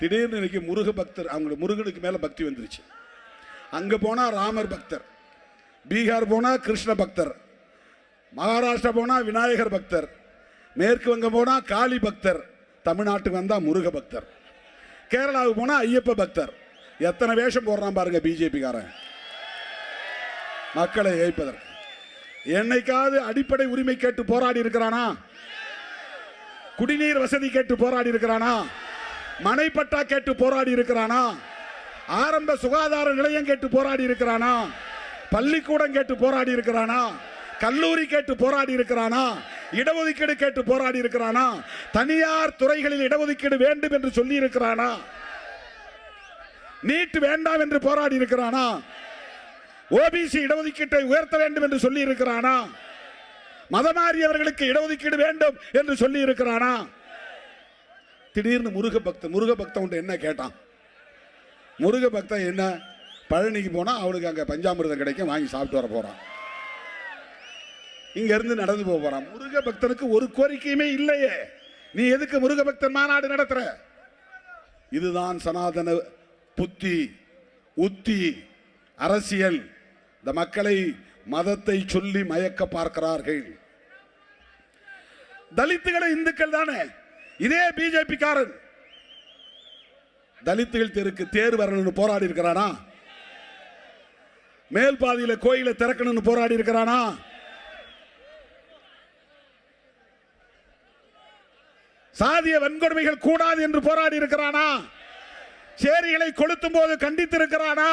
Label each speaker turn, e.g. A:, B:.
A: திடீர்னு இன்றைக்கி முருக பக்தர் அவங்களுக்கு முருகனுக்கு மேலே பக்தி வந்துருச்சு. அங்கே போனால் ராமர் பக்தர் பீகார் போனால் கிருஷ்ண பக்தர் மகாராஷ்டிரா போனால் விநாயகர் பக்தர் மேற்கு வங்கம் போனால் காளி பக்தர் தமிழ்நாட்டுக்கு வந்தால் முருக பக்தர் கேரளாவுக்கு போனால் ஐயப்ப பக்தர். எத்தனை வேஷம் போடுறான் பாருங்க பிஜேபிக்காரன். மக்களை ஏய்ப்பதற்கு. என்னைக்காவது அடிப்படை உரிமை கேட்டு போராடி இருக்கிறானா? குடிநீர் வசதி கேட்டு போராடி இருக்கிறானா? மனைப்பட்டா கேட்டு போராடி இருக்கிறானா? ஆரம்ப சுகாதார நிலையம் கேட்டு போராடி இருக்கிறானா? பள்ளிக்கூடம் கேட்டு போராடி இருக்கிறானா? கல்லூரி கேட்டு போராடி இருக்கிறானா? இடஒதுக்கீடு கேட்டு போராடி இருக்கிறானா? தனியார் துறைகளில் இடஒதுக்கீடு வேண்டும் என்று சொல்லி இருக்கிறானா? நீட் வேண்டாம் என்று போராடி இருக்கிறானா? ஓபிசி இடஒதுக்கீட்டை உயர்த்த வேண்டும் என்று சொல்லி இருக்கிறானா? மதமாறியவர்களுக்கு இடஒதுக்கீடு வேண்டும் என்று சொல்லி இருக்கிறானா? திடீர்னு முருக பக்தன் முருக பக்தன் என்ன கேட்டான்? முருக பக்தன் என்ன? பழனிக்கு போனால் அவனுக்கு அங்க பஞ்சாமிரதம் கிடைக்கும் வாங்கி சாப்பிட்டு வர போறான். இங்க இருந்து நடந்து போக போறான். முருக பக்தனுக்கு ஒரு கோரிக்கையுமே இல்லையே. நீ எதுக்கு முருக பக்தன் மாநாடு நடத்துற? இதுதான் சனாதன புத்தி உத்தி அரசியல். இந்த மக்களை மதத்தை சொல்லி மயக்க பார்க்கிறார்கள். தலித்துகளை இந்துக்கள் தானே? இதே பிஜேபி காரன் தலித்துகள் தெருக்கு தேர் வரணும்னு போராடி இருக்கிறானா? மேல் பாதியில கோயிலை திறக்கணும்னு போராடி இருக்கிறானா? சாதிய வன்கொடுமைகள் கூடாது என்று போராடி இருக்கிறானா? சேரிகளை கொளுத்தும் போது கண்டித்திருக்கிறானா?